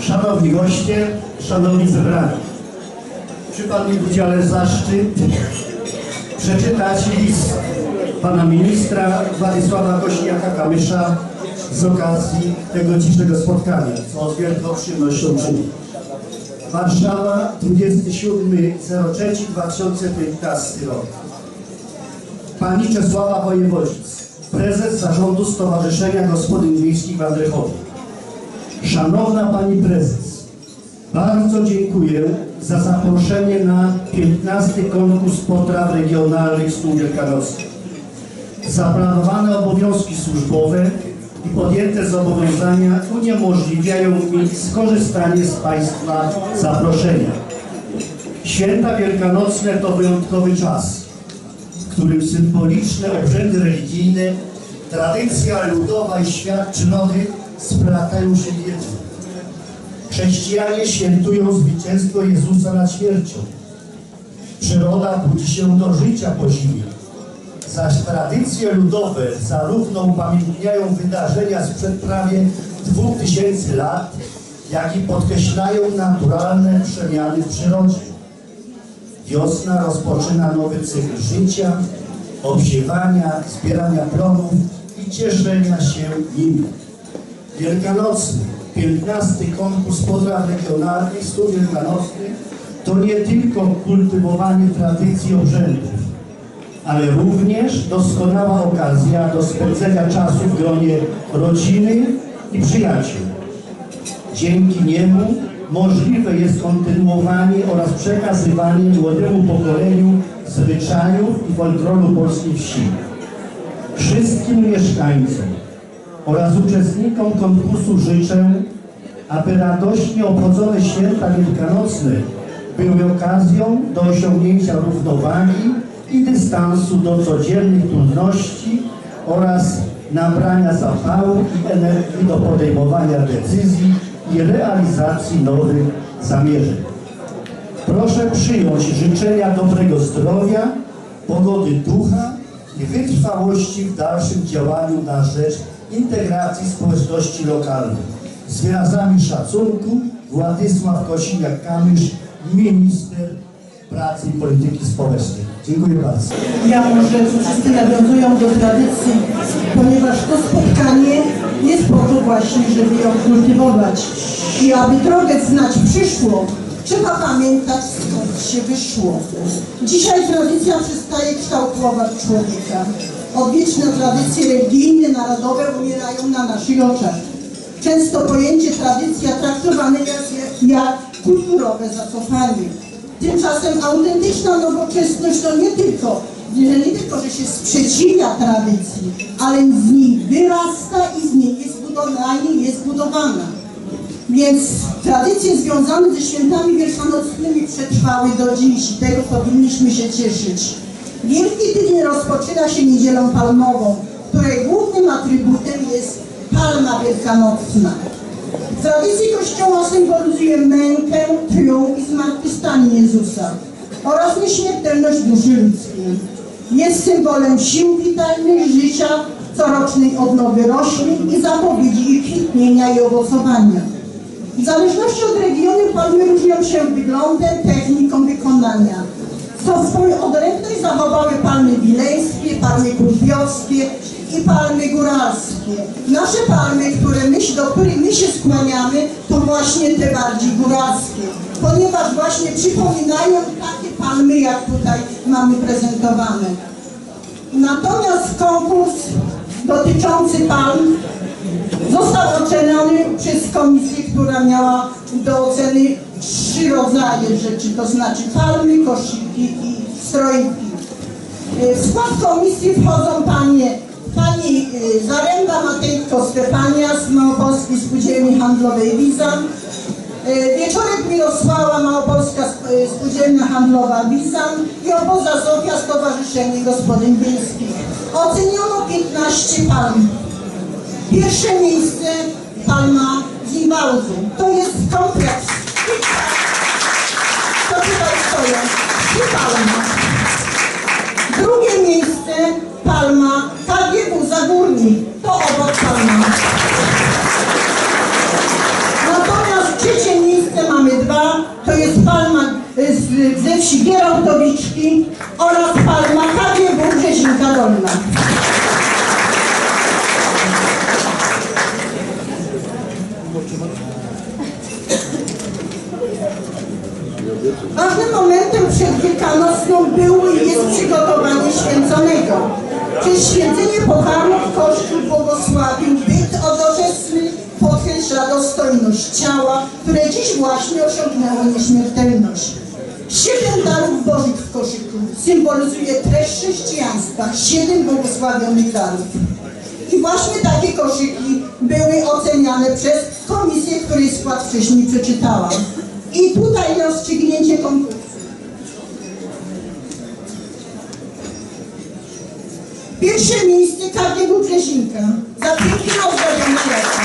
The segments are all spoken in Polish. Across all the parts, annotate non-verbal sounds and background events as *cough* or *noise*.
Szanowni goście, szanowni zebrani. Przypadł mi w udziale zaszczyt przeczytać list pana ministra Władysława Kośniaka-Kamysza z okazji tego dzisiejszego spotkania, co z wielką przyjemnością czynię. Warszawa, 27.03.2015 rok. Pani Czesława Wojewodzic, prezes zarządu Stowarzyszenia Gospodyń Wiejskich w Andrychowie. Szanowna Pani Prezes, bardzo dziękuję za zaproszenie na 15 konkurs potraw regionalnych Stół Wielkanocnych. Zaplanowane obowiązki służbowe i podjęte zobowiązania uniemożliwiają mi skorzystanie z Państwa zaproszenia. Święta Wielkanocne to wyjątkowy czas, w którym symboliczne obrzędy religijne, tradycja ludowa i świat czynowy splatają się jedno. Chrześcijanie świętują zwycięstwo Jezusa nad śmiercią. Przyroda budzi się do życia po zimie. Zaś tradycje ludowe zarówno upamiętniają wydarzenia sprzed prawie dwóch tysięcy lat, jak i podkreślają naturalne przemiany w przyrodzie. Wiosna rozpoczyna nowy cykl życia, obsiewania, zbierania plonów i cieszenia się nimi. Wielkanocny, 15 konkurs potraw regionalnych, stół wielkanocnych to nie tylko kultywowanie tradycji obrzędów, ale również doskonała okazja do spędzenia czasu w gronie rodziny i przyjaciół. Dzięki niemu możliwe jest kontynuowanie oraz przekazywanie młodemu pokoleniu zwyczajów i folkloru polskiej wsi. Wszystkim mieszkańcom oraz uczestnikom konkursu życzę, aby radośnie obchodzone święta wielkanocne były okazją do osiągnięcia równowagi i dystansu do codziennych trudności oraz nabrania zapału i energii do podejmowania decyzji i realizacji nowych zamierzeń. Proszę przyjąć życzenia dobrego zdrowia, pogody ducha i wytrwałości w dalszym działaniu na rzecz integracji społeczności lokalnej. Z wyrazami szacunku Władysław Kosiniak-Kamysz, minister pracy i polityki społecznej. Dziękuję bardzo. Ja może wszyscy nawiązują do tradycji, ponieważ to spotkanie jest po to właśnie, żeby ją kultywować. I aby drogę znać przyszło, trzeba pamiętać skąd się wyszło. Dzisiaj tradycja przestaje kształtować człowieka. Odwieczne tradycje religijne, narodowe umierają na naszych oczach. Często pojęcie tradycja traktowane jest jak kulturowe zacofanie. Tymczasem autentyczna nowoczesność to nie tylko, nie tylko, że się sprzeciwia tradycji, ale z niej wyrasta i z niej jest budowana, jest budowana. Więc tradycje związane ze świętami wielkanocnymi przetrwały do dziś i tego powinniśmy się cieszyć. Wielki Tydzień rozpoczyna się niedzielą palmową, której głównym atrybutem jest palma wielkanocna. W tradycji Kościoła symbolizuje mękę, triumf i zmartwychwstanie Jezusa oraz nieśmiertelność duszy ludzkiej. Jest symbolem sił witalnych życia, corocznej odnowy roślin i zapowiedzi ich kwitnienia i owocowania. W zależności od regionu palmy różnią się wyglądem, techniką wykonania. Co swoją odrębność zachowały palmy wileńskie, palmy kurwiowskie i palmy góralskie. Nasze palmy, które my, do których my się skłaniamy, to właśnie te bardziej góralskie, ponieważ właśnie przypominają takie palmy, jak tutaj mamy prezentowane. Natomiast konkurs dotyczący palm został oceniony przez komisję, która miała do oceny trzy rodzaje rzeczy, to znaczy palmy, koszyki i strojki. E, W skład komisji wchodzą panie, pani e, Zaręba Matejko Stefania z Małopolskiej Spółdzielni Handlowej Wizan, e, Wieczorek Mirosława Małopolska Sp- Spółdzielnia Handlowa Wizan i Oboza Zofia Stowarzyszenie Gospodyń Wiejskich. Oceniono 15 palm. Pierwsze miejsce Palma Zimbałdzu. To jest kompleks. To tutaj stoję. I Palma. Drugie miejsce Palma tak, KGW Zagórni. To obok Palma. Natomiast trzecie miejsce mamy dwa. To jest Palma y, z, ze wsi Gierałtowiczki oraz Palma KGW Grzesinka Dolna. Ważnym momentem przedwielkanocną było i jest przygotowanie święconego. Przez święcenie pokarmów Kościół błogosławił byt odorzeczny podkreśla dostojność ciała, które dziś właśnie osiągnęło nieśmiertelność. Siedem darów Bożych w koszyku symbolizuje treść chrześcijaństwa, siedem błogosławionych darów. I właśnie takie koszyki były oceniane przez komisję, której skład wcześniej przeczytałam. I tutaj rozstrzygnięcie konkursu. Pierwsze miejsce KGW Brzezinka za pięknie ozdobione ręce.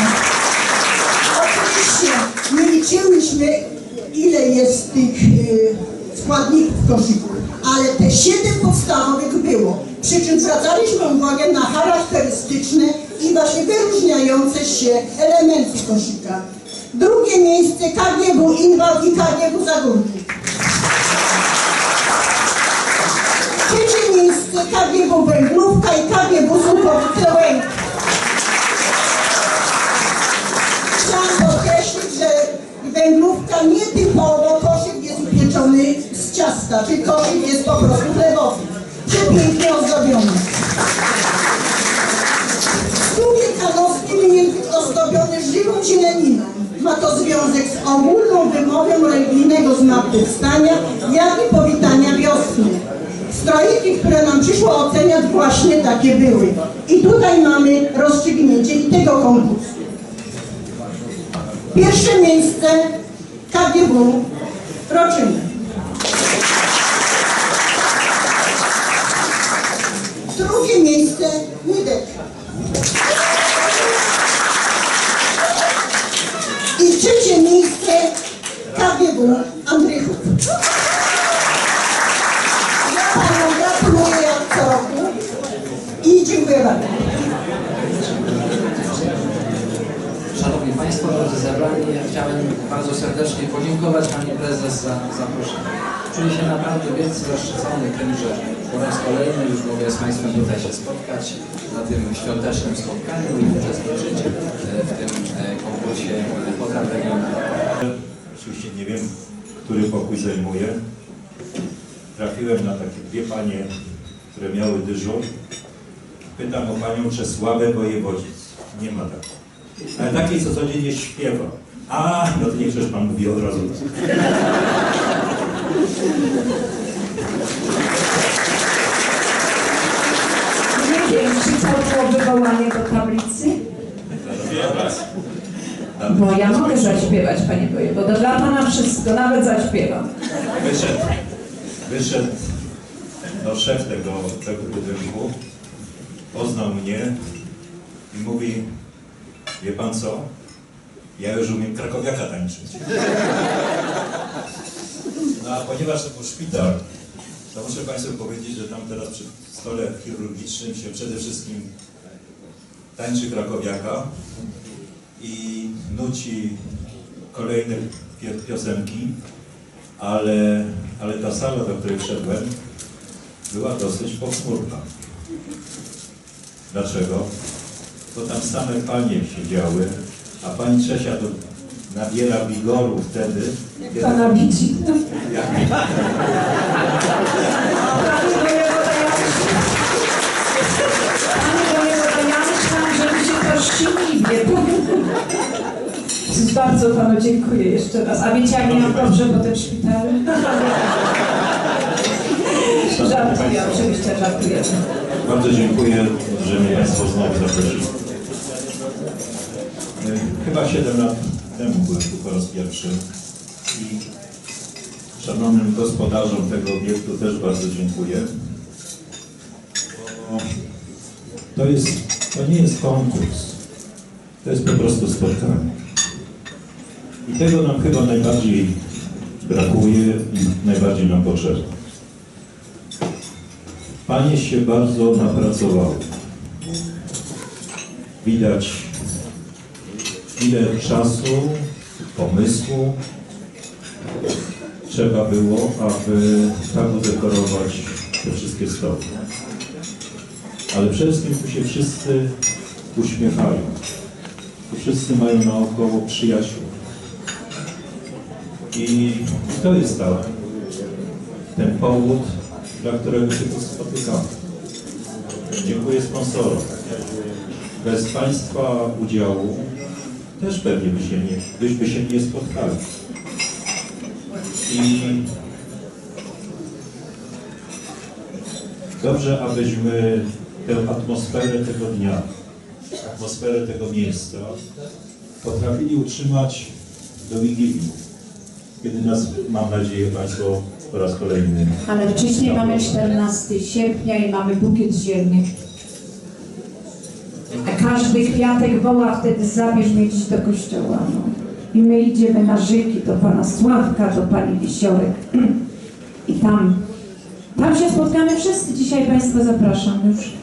Oczywiście nie liczyłyśmy ile jest tych y, składników w koszyku, ale te siedem podstawowych było. Przy czym zwracaliśmy uwagę na charakterystyczne i właśnie wyróżniające się elementy koszyka. Drugie miejsce KGW Inwal i KGW Zagórnik. Trzecie miejsce KGW Węglówka i KGW Sukowice Łęk. Chciałam podkreślić, że węglówka nietypowo koszyk jest upieczony z ciasta, czyli koszyk jest po prostu chlebowy. Przepięknie ozdobiony. Stół wielkanocny jest ozdobiony żywą zieleniną. Ma to związek z ogólną wymową religijnego zmartwychwstania, jak i powitania wiosny. Strojki, które nam przyszło oceniać, właśnie takie były. I tutaj mamy rozstrzygnięcie i tego konkursu. Pierwsze miejsce KGW Roczyny. Drugie miejsce Nidek. I trzecie miejsce KGW Andrychów. Ja panu gratuluję jak co roku i dziękuję bardzo. Szanowni Państwo, drodzy zebrani, ja chciałem bardzo serdecznie podziękować Pani Prezes za zaproszenie. Czuję się naprawdę wielce zaszczycony tym, że po raz kolejny już mogę z Państwem tutaj się spotkać na tym świątecznym spotkaniu i uczestniczyć e, w tym e, konkursie potraw regionalnych. Oczywiście nie wiem, który pokój zajmuję. Trafiłem na takie dwie panie, które miały dyżur. Pytam o panią Czesławę Wojewodzic. Nie ma takiej. Ale takiej, co codziennie śpiewa. A, no to niech też pan mówi od razu. Nie wiem, czy to było wywołanie do tablicy? Bo ja mogę zaśpiewać, panie wojewodo. Dla pana wszystko, nawet zaśpiewam. Wyszedł, wyszedł no, szef tego, tego budynku, poznał mnie i mówi, wie pan co, ja już umiem krakowiaka tańczyć. No a ponieważ to był szpital, to muszę Państwu powiedzieć, że tam teraz przy stole chirurgicznym się przede wszystkim tańczy krakowiaka i nuci kolejne piosenki, ale, ale ta sala, do której wszedłem, była dosyć pochmurna. Dlaczego? Bo tam same panie siedziały, a pani Trzesia to nabiera wigoru wtedy, kiedy... Pana widzi. Jak, ściniwie. Bardzo panu dziękuję jeszcze raz. A wiecie, jak miałam dobrze po tym szpitalu? Żartuję, oczywiście żartuję. Bardzo dziękuję, że mnie Państwo znowu zaprosili. Chyba 7 lat temu byłem tu po raz pierwszy i szanownym gospodarzom tego obiektu też bardzo dziękuję. To, jest, to nie jest konkurs, to jest po prostu spotkanie. I tego nam chyba najbardziej brakuje i najbardziej nam potrzeba. Panie się bardzo napracowały. Widać ile czasu, pomysłu, trzeba było, aby tak udekorować te wszystkie stoły. Ale przede wszystkim tu się wszyscy uśmiechają. Tu wszyscy mają naokoło przyjaciół. I to jest ta, ten powód, dla którego się tu spotykamy. Dziękuję sponsorom. Bez Państwa udziału też pewnie by się nie, byśmy się nie spotkali. I dobrze, abyśmy tę atmosferę tego dnia, atmosferę tego miejsca potrafili utrzymać do Wigilii, kiedy nas, mam nadzieję, Państwo po raz kolejny Ale wcześniej mamy 14 sierpnia i mamy bukiet zielnych. A każdy kwiatek woła wtedy zabierz mnie dziś do kościoła. No. I my idziemy na Żyki do pana Sławka, do pani Wisiorek. *clears throat* I tam, tam się spotkamy wszyscy. Dzisiaj Państwa zapraszam już.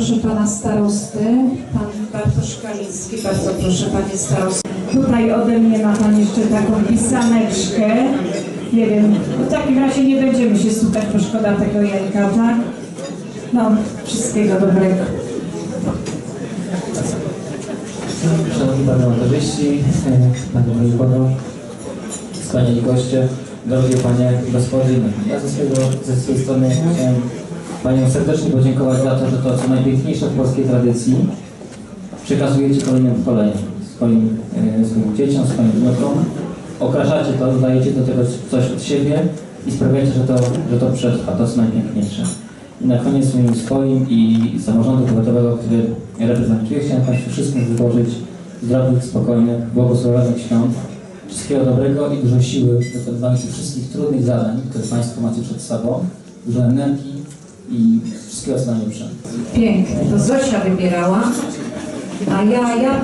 pana starosty, pan Bartosz Kaliński, bardzo proszę panie starosty. Tutaj ode mnie ma pan jeszcze taką pisaneczkę. Nie wiem, w takim razie nie będziemy się słuchać, bo szkoda tego jajka, tak? No, wszystkiego dobrego. Szanowni Panie Montażyści, Panie Wojewódo, wspaniali goście, drogie Panie Gospodynie. Ja ze, ze swojej strony chciałem Paniom serdecznie podziękować za to, że to co najpiękniejsze w polskiej tradycji przekazujecie kolejnym pokoleniom, swoim, e, swoim dzieciom, swoim wnukom. Okraszacie to, dajecie do tego coś od siebie i sprawiacie, że to, że to przetrwa, to co najpiękniejsze. I na koniec w imieniu swoim i samorządu powiatowego, który reprezentuję, chciałem Państwu wszystkim wyłożyć zdrowych, spokojnych, błogosławionych świąt, wszystkiego dobrego i dużo siły do wykonywania tych wszystkich trudnych zadań, które Państwo macie przed sobą, dużo energii i wszystkiego co najlepsze. Piękne, to Zosia wybierała, a ja, ja,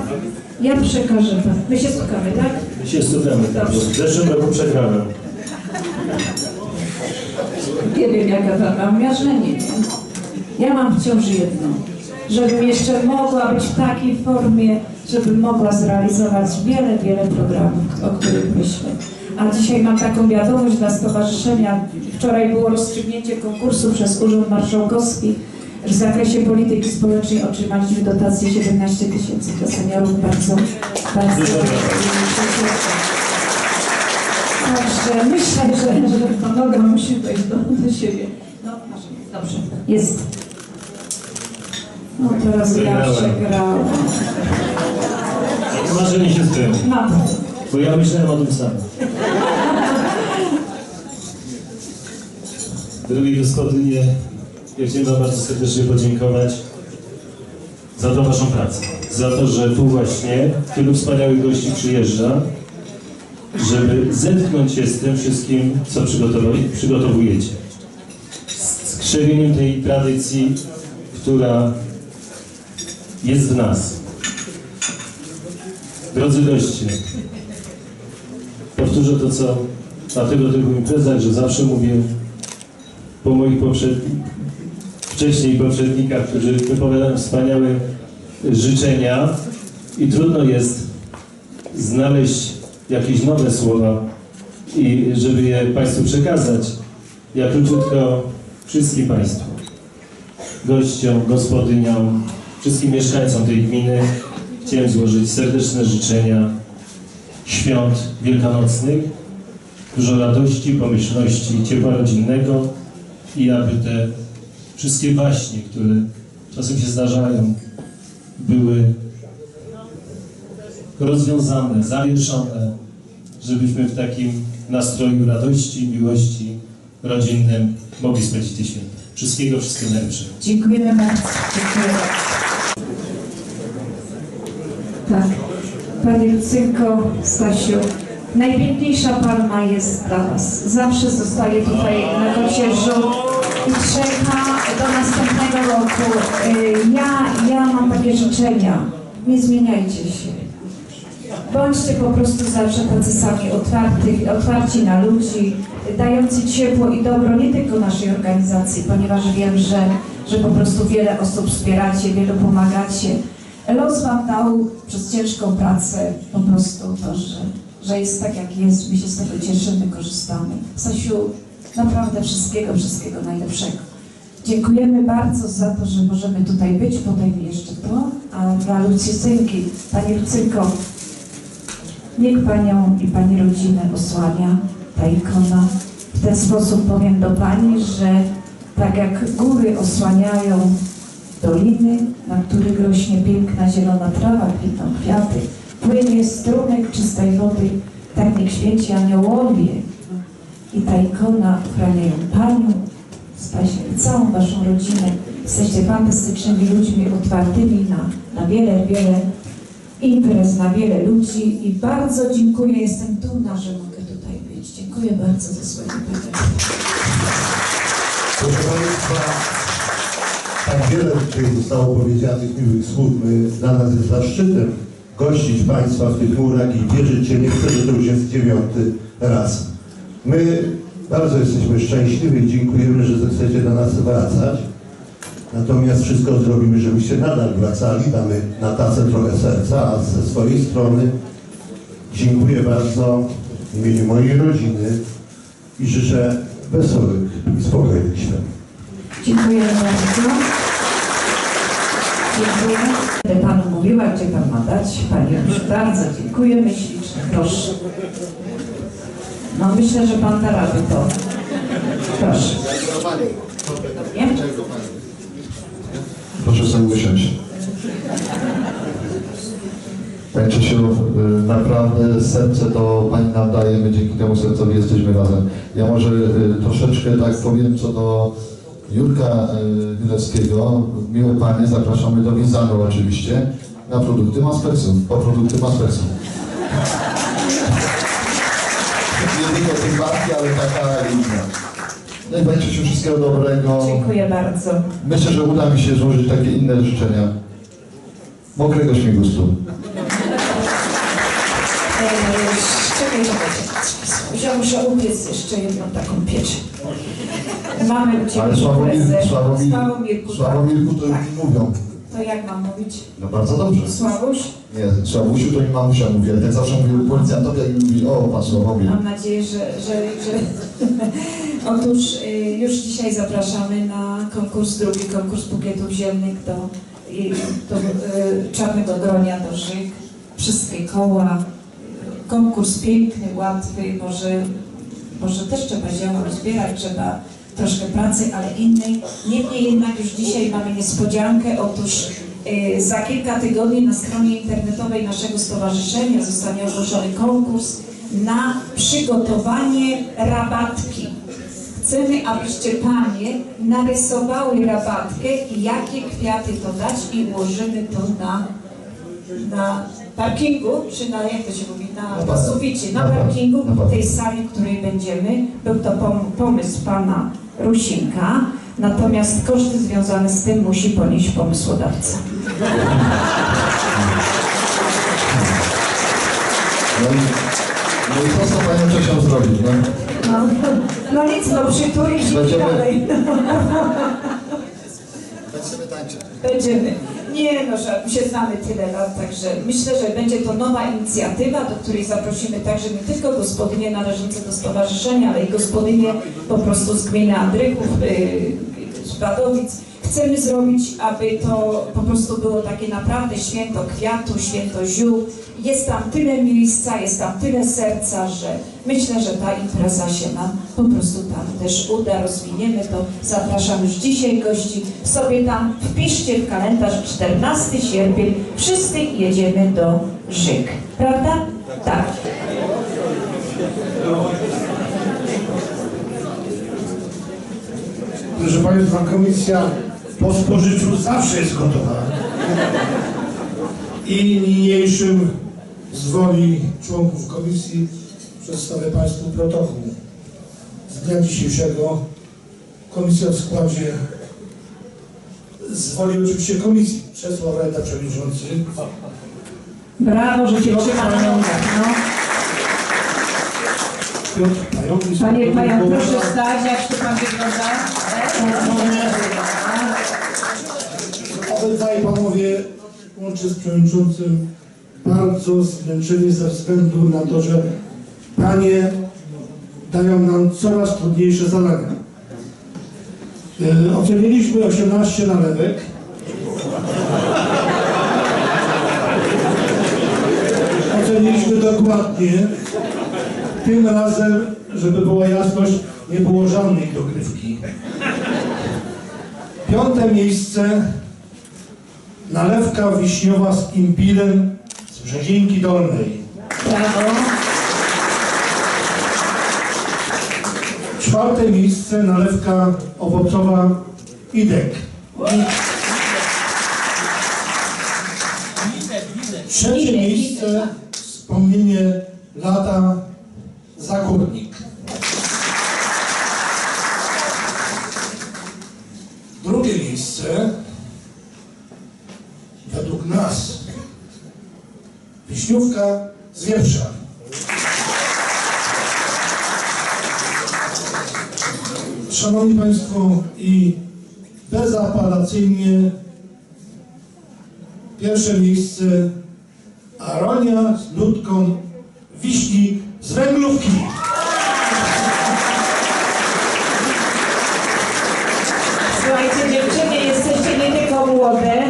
ja przekażę to. My się spotkamy, tak? My się słuchamy, tak, w zeszłym roku przegrałem. Nie wiem jaka tam mam miażdżenie. nie? Ja mam wciąż jedno, żebym jeszcze mogła być w takiej formie, żebym mogła zrealizować wiele, wiele programów, o których myślę. A dzisiaj mam taką wiadomość dla stowarzyszenia. Wczoraj było rozstrzygnięcie konkursu przez Urząd Marszałkowski. W zakresie polityki społecznej otrzymaliśmy dotację 17 tysięcy dla seniorów. Bardzo, bardzo dziękuję. Także myślę, że, że pomogę, musi dojść do, do siebie. No, dobrze, jest. No teraz ja Wygrałem. przegrałam. Marzenie się spełni, No, bo ja myślałem o tym samym. Drogie gospodynie, ja chciałem Wam bardzo serdecznie podziękować za tą Waszą pracę. Za to, że tu właśnie tylu wspaniałych gości przyjeżdża, żeby zetknąć się z tym wszystkim, co przygotowujecie. Z krzewieniem tej tradycji, która jest w nas. Drodzy goście, powtórzę to, co na tego typu imprezach, że zawsze mówię po moich poprzednikach, wcześniej poprzednikach, którzy wypowiadają wspaniałe życzenia i trudno jest znaleźć jakieś nowe słowa i żeby je Państwu przekazać. Ja króciutko wszystkim Państwu, gościom, gospodyniom, wszystkim mieszkańcom tej gminy chciałem złożyć serdeczne życzenia świąt wielkanocnych, dużo radości, pomyślności, ciepła rodzinnego i aby te wszystkie baśnie, które czasem się zdarzają, były rozwiązane, zawieszone, żebyśmy w takim nastroju radości, miłości rodzinnym mogli spędzić te święta. Wszystkiego, wszystkiego najlepszego. Dziękujemy bardzo. Tak. Panie Lucynko, Stasiu, najpiękniejsza palma jest dla Was. Zawsze zostaje tutaj na kocierzu czeka do następnego roku. Y, Ja, ja mam takie życzenia. Nie zmieniajcie się. Bądźcie po prostu zawsze tacy sami otwarty, otwarci na ludzi, dający ciepło i dobro nie tylko naszej organizacji, ponieważ wiem, że, że po prostu wiele osób wspieracie, wielu pomagacie. Los Wam dał przez ciężką pracę po prostu to, że, że jest tak jak jest, my się z tego cieszymy, korzystamy. Stasiu, naprawdę wszystkiego, wszystkiego najlepszego. Dziękujemy bardzo za to, że możemy tutaj być, podejmę jeszcze to, a dla Lucysynki, Pani Lucynko, Niech Panią i Pani rodzinę osłania ta ikona. W ten sposób powiem do Pani, że tak jak góry osłaniają doliny, na których rośnie piękna zielona trawa, kwitną kwiaty, płynie strumyk czystej wody, tak niech święci aniołowie i ta ikona ochraniają Panią, Stasia i całą Waszą rodzinę. Jesteście fantastycznymi ludźmi, otwartymi na, na wiele, wiele imprez na wiele ludzi i bardzo dziękuję, jestem dumna, że mogę tutaj być. Dziękuję bardzo za swoje pytanie. Proszę Państwa, tak wiele dzisiaj zostało powiedzianych miłych słów. My, dla nas jest zaszczytem gościć Państwa w tych murach i wierzycie, nie chcę, że to już jest dziewiąty raz. My bardzo jesteśmy szczęśliwi i dziękujemy, że zechcecie do nas wracać. Natomiast wszystko zrobimy, żebyście nadal wracali. Damy na tacę trochę serca, a ze swojej strony dziękuję bardzo w imieniu mojej rodziny i życzę wesołych i spokojnych świąt. Dziękuję bardzo. Dziękuję. Panu mówiła, gdzie Pan ma dać. Panie bardzo dziękujemy ślicznie. Proszę. No myślę, że Pan da radę to. Proszę. Nie? Proszę sobie usiąść. Panie Czesiu, naprawdę serce to Pani nam daje, dzięki temu sercowi jesteśmy razem. Ja może y, troszeczkę tak powiem co do Jurka y, Milewskiego. Miłe Panie, zapraszamy do Wizanu oczywiście na produkty Maspersu, po produkty Maspersu. Ale taka linia. No i Panie Czesiu, wszystkiego dobrego. Dziękuję bardzo. Myślę, że uda mi się złożyć takie inne życzenia. Mokrego śmigustu. Czekaj, czekaj. Ja muszę upiec jeszcze jedną taką pieczę. Mamy u Ciebie Ale Sławomir. Sławomir, Sławomirku, Sławomirku to tak. już mi mówią. To jak mam mówić? No bardzo dobrze. Sławuś? Nie, Sławusiu to mi mamusia mówi, ale tak zawsze mówił policjantowi, mi mówi, o, pan Sławomir. Mam nadzieję, że... że, że... *laughs* Otóż y, już dzisiaj zapraszamy na konkurs, drugi konkurs bukietów ziemnych do, i do y, Czarnego Gronia, do Żyk. Wszystkie koła. Konkurs piękny, łatwy, może, może też trzeba działać, zbierać, trzeba troszkę pracy, ale innej. Niemniej jednak już dzisiaj mamy niespodziankę. Otóż za kilka tygodni na stronie internetowej naszego stowarzyszenia zostanie ogłoszony konkurs na przygotowanie rabatki. Chcemy, abyście Panie narysowały rabatkę i jakie kwiaty to dać i ułożymy to na, na parkingu, czy na, jak to się mówi, na, Na suficie, na na par- parkingu tej sali, w której będziemy. Był to pom- pomysł Pana Rusinka, natomiast koszty związane z tym musi ponieść pomysłodawca. No i, no i to, co Panią Czesią zrobić, no. No, no nic, no przytulić i Będziemy- dalej. Będziemy tańczyć. Będziemy. Nie no, że my się znamy tyle lat, także myślę, że będzie to nowa inicjatywa, do której zaprosimy także nie tylko gospodynie należące do stowarzyszenia, ale i gospodynie po prostu z gminy Andrychów, yy, z Badowic. Chcemy zrobić, aby to po prostu było takie naprawdę święto kwiatu, święto ziół. Jest tam tyle miejsca, jest tam tyle serca, że myślę, że ta impreza się nam po prostu tam też uda, rozwiniemy to. Zapraszam już dzisiaj gości. Sobie tam wpiszcie w kalendarz 14 sierpień. Wszyscy jedziemy do Żyk. Prawda? Tak. Proszę Państwa, komisja po spożyciu zawsze jest gotowa. I niniejszym z woli członków komisji przedstawię Państwu protokół z dnia dzisiejszego. Komisja w składzie z woli oczywiście komisji. Czesław Rajda Przewodniczący. Brawo, że się trzyma na nogach, no. Piotr Pająk. Panie Pajan, proszę stać, jak tu pan wygląda. Obydwaj panowie, łącznie z przewodniczącym, bardzo zmęczeni ze względu na to, że panie dają nam coraz trudniejsze zadania. E, Oceniliśmy 18 nalewek. Oceniliśmy dokładnie. Tym razem, żeby była jasność, nie było żadnej dogrywki. Piąte miejsce nalewka wiśniowa z imbirem Brzezinki Dolnej. Brawo. Czwarte miejsce nalewka owocowa Idek. Trzecie miejsce wspomnienie lata Zagórnik. Drugie miejsce według nas Wiśniówka z wieprza. Szanowni Państwo, i bezapelacyjnie pierwsze miejsce Aronia z nutką wiśni z węglówki. Słuchajcie, dziewczyny, jesteście nie tylko młode,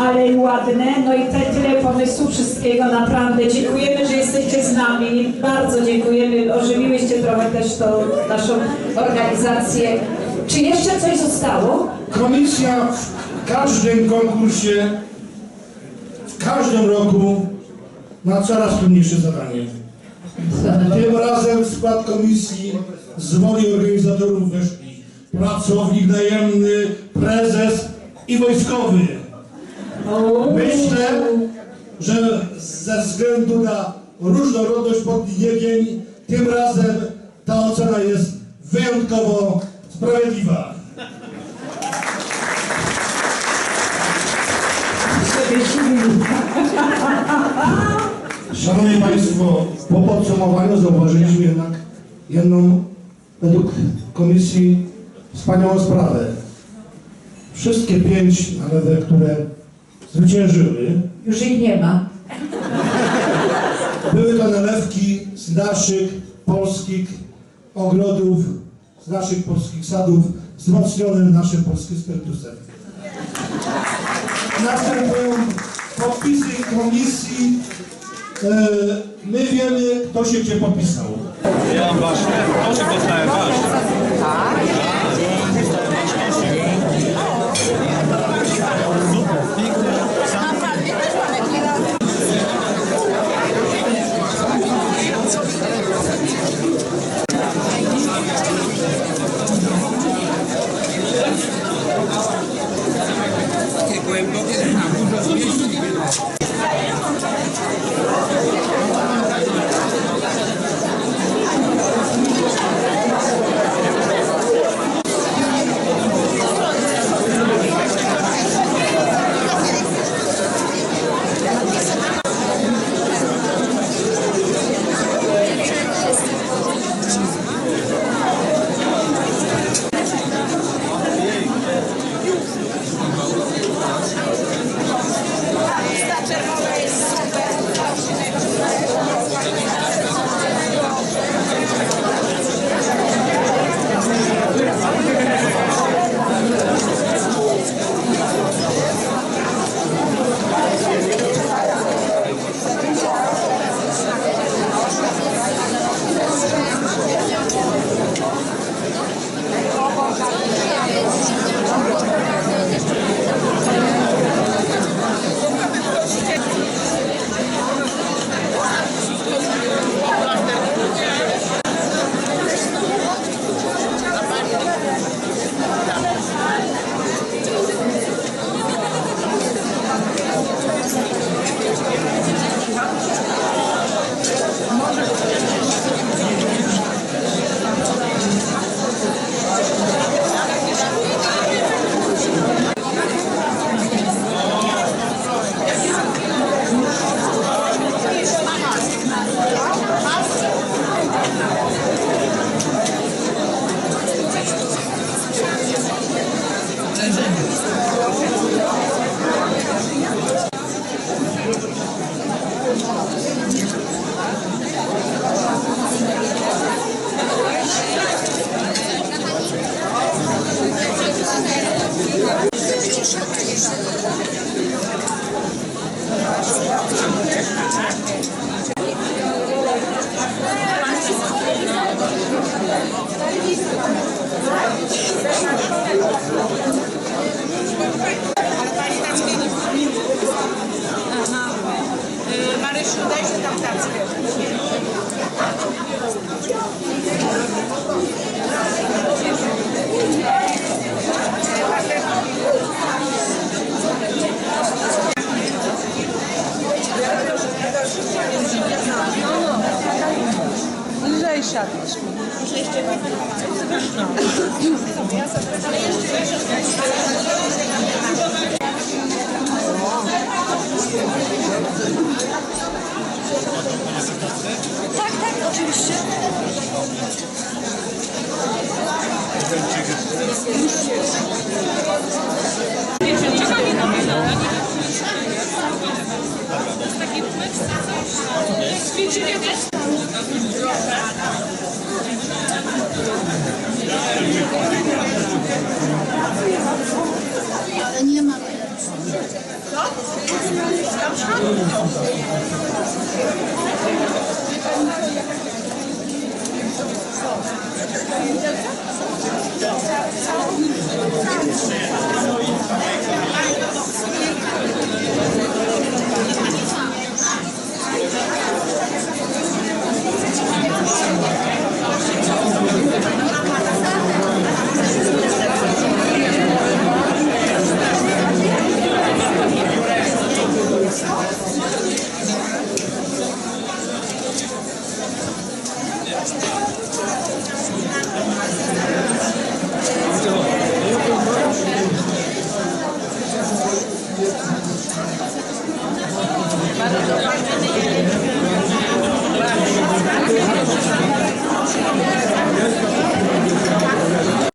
ale i ładne. No i te tyle pomysłu, wszystkiego naprawdę. Dziękujemy, że jesteście z nami. Bardzo dziękujemy. Ożywiłyście trochę też tą naszą organizację. Czy jeszcze coś zostało? Komisja w każdym konkursie, w każdym roku ma coraz trudniejsze zadanie. Tym razem w skład komisji z woli organizatorów weszli pracownik najemny, prezes i wojskowy. Myślę, że ze względu na różnorodność podniebień, tym razem ta ocena jest wyjątkowo sprawiedliwa. Szanowni Państwo, po podsumowaniu zauważyliśmy jednak jedną, według Komisji, wspaniałą sprawę. Wszystkie pięć nalewek, które zwyciężyły, Już ich nie ma. były to nalewki z naszych polskich ogrodów, z naszych polskich sadów, wzmocnione naszym polskim spirytusem. Następują podpisy komisji. E, my wiemy, kto się gdzie podpisał. Ja mam wasz, proszę dostałem wasz.